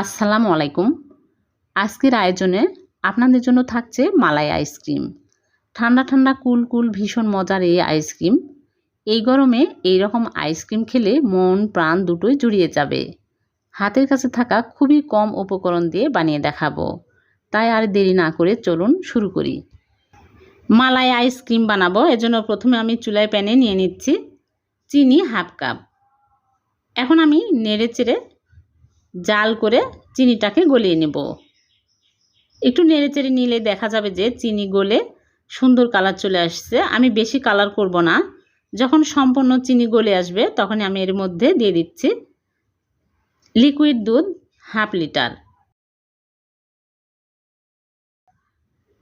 আসসালামু আলাইকুম। আজকের আয়োজনে আপনাদের জন্য থাকছে মালাই আইসক্রিম। ঠান্ডা ঠান্ডা কুল কুল ভীষণ মজার এই আইসক্রিম। এই গরমে এই রকম আইসক্রিম খেলে মন, প্রাণ দুটোই জুড়িয়ে যাবে। হাতের কাছে থাকা খুবই কম উপকরণ দিয়ে বানিয়ে দেখাবো। তাই আর দেরি না করে চলুন শুরু করি। মালাই আইসক্রিম বানাবো। এজন্য প্রথমে আমি চুলায় প্যানে নিয়ে নিচ্ছি চিনি হাফ কাপ। এখন আমি নেড়ে চেড়ে জাল করে চিনিটাকে গলিয়ে নেব। একটু নেড়ে চেড়ে নিলে দেখা যাবে যে চিনি গলে সুন্দর কালার চলে আসছে। আমি বেশি কালার করব না। যখন সম্পূর্ণ চিনি গলে আসবে তখন আমি এর মধ্যে দিয়ে দিচ্ছি লিকুইড দুধ হাফ লিটার।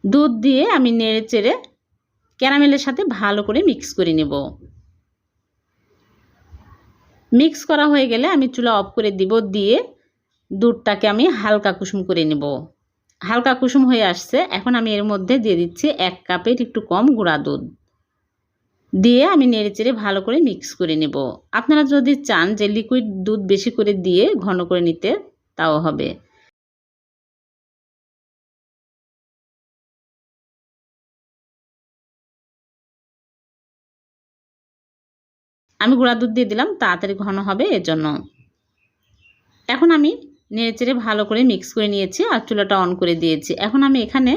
দুধ দিয়ে আমি নেড়ে চেড়ে ক্যারামেলের সাথে ভালো করে মিক্স করে নেব। মিক্স করা হয়ে গেলে আমি চুলা অফ করে দিব দিয়ে দুধটাকে আমি হালকা কুসুম করে নেব। হালকা কুসুম হয়ে আসছে। এখন আমি এর মধ্যে দিয়ে দিচ্ছি এক কাপের একটু কম গুঁড়া দুধ। দিয়ে আমি নেড়ে চেড়ে ভালো করে মিক্স করে নেব। আপনারা যদি চান যে লিকুইড দুধ বেশি করে দিয়ে ঘন করে নিতে, তাও হবে। আমি গুঁড়া দুধ দিয়ে দিলাম, তাড়াতাড়ি ঘন হবে এর জন্য এখন আমি নেড়ে চেড়ে ভালো করে মিক্স করে নিয়েছি আর চুলাটা অন করে দিয়েছি। এখন আমি এখানে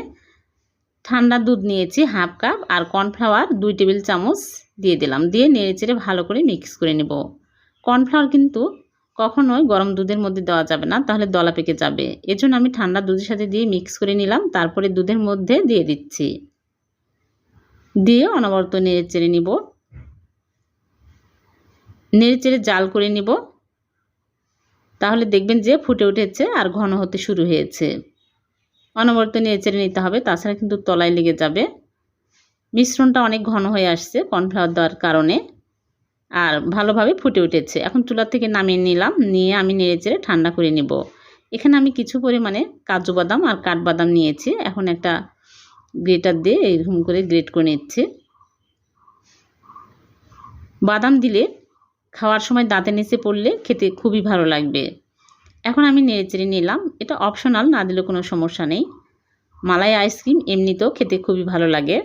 ঠান্ডা দুধ নিয়েছি হাফ কাপ আর কর্নফ্লাওয়ার দুই টেবিল চামচ দিয়ে দিলাম। দিয়ে নেড়ে চেড়ে ভালো করে মিক্স করে নেব। কর্নফ্লাওয়ার কিন্তু কখনোই গরম দুধের মধ্যে দেওয়া যাবে না, তাহলে দলা পেকে যাবে। এজন্য আমি ঠান্ডা দুধের সাথে দিয়ে মিক্স করে নিলাম, তারপরে দুধের মধ্যে দিয়ে দিচ্ছি। দিয়ে অনবরত নেড়ে চেড়ে নিব। নেড়ে চেড়ে জাল করে নিব। তাহলে দেখবেন যে ফুটে উঠেছে আর ঘন হতে শুরু হয়েছে। অনবরত নেড়েচেড়ে নিতে হবে, তাছাড়া কিন্তু তলায় লেগে যাবে। মিশ্রণটা অনেক ঘন হয়ে আসছে কর্নফ্লাওয়ার দেওয়ার কারণে, আর ভালোভাবে ফুটে উঠেছে। এখন চুলা থেকে নামিয়ে নিলাম, নিয়ে আমি নেড়ে চেড়ে ঠান্ডা করে নেব। এখানে আমি কিছু পরিমাণে কাজু বাদাম আর কাঠবাদাম নিয়েছি। এখন একটা গ্রেটার দিয়ে এইরকম করে গ্রেট করে নিচ্ছি। বাদাম দিলে খাওয়ার সময় দাঁতে নিচে পড়লে খেতে খুবই ভালো লাগবে। এখন আমি নেড়েচেড়ে নিলাম। এটা অপশনাল না দিলে কোনো সমস্যা নেই। মালাই আইসক্রিম এমনিতেও খেতে খুবই ভালো লাগে।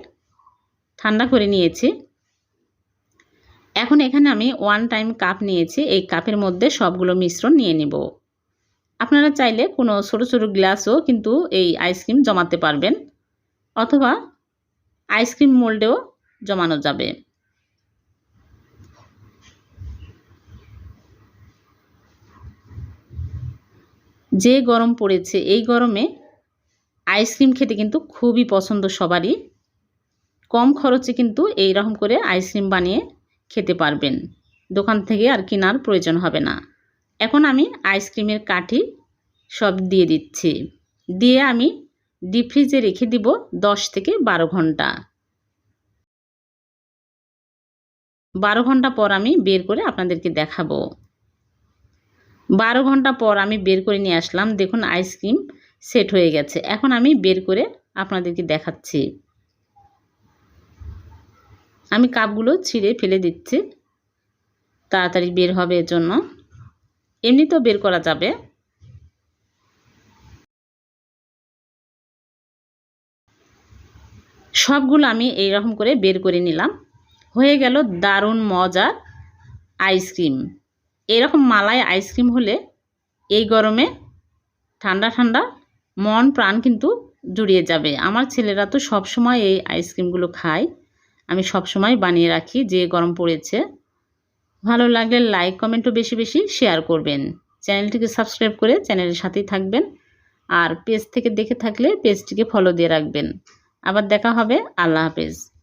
ঠান্ডা করে নিয়েছি। এখন এখানে আমি ওয়ান টাইম কাপ নিয়েছি। এই কাপের মধ্যে সবগুলো মিশ্রণ নিয়ে নেব। আপনারা চাইলে কোনো ছোটো ছোটো গ্লাসও কিন্তু এই আইসক্রিম জমাতে পারবেন। অথবা আইসক্রিম মোল্ডেও জমানো যাবে। যে গরম পড়েছে, এই গরমে আইসক্রিম খেতে কিন্তু খুবই পছন্দ সবারই। কম খরচে কিন্তু এই রকম করে আইসক্রিম বানিয়ে খেতে পারবেন। দোকান থেকে আর কেনার প্রয়োজন হবে না। এখন আমি আইসক্রিমের কাঠি সব দিয়ে দিচ্ছি। দিয়ে আমি ডিপ ফ্রিজে রেখে দিব দশ থেকে বারো ঘণ্টা। বারো ঘণ্টা পর আমি বের করে আপনাদেরকে দেখাবো। বারো ঘণ্টা পর আমি বের করে নিয়ে আসলাম। দেখুন আইসক্রিম সেট হয়ে গেছে। এখন আমি বের করে আপনাদেরকে দেখাচ্ছি। আমি কাপগুলো ছিঁড়ে ফেলে দিচ্ছি। তাড়াতাড়ি বের হবে এর জন্য। এমনিতেও বের করা যাবে। সবগুলো আমি এই রকম করে বের করে নিলাম। হয়ে গেল দারুণ মজার আইসক্রিম এরকম মালাই আইসক্রিম হলে এই গরমে ঠান্ডা ঠান্ডা মন প্রাণ কিন্তু জুড়িয়ে যাবে। আমার ছেলেরা তো সব সময় এই আইসক্রিমগুলো খায়। আমি সব সময় বানিয়ে রাখি যে গরম পড়েছে। ভালো লাগলে লাইক কমেন্টও বেশি বেশি শেয়ার করবেন। চ্যানেলটিকে সাবস্ক্রাইব করে চ্যানেলের সাথেই থাকবেন। আর পেজ থেকে দেখে থাকলে পেজটিকে ফলো দিয়ে রাখবেন। আবার দেখা হবে। আল্লাহ হাফেজ।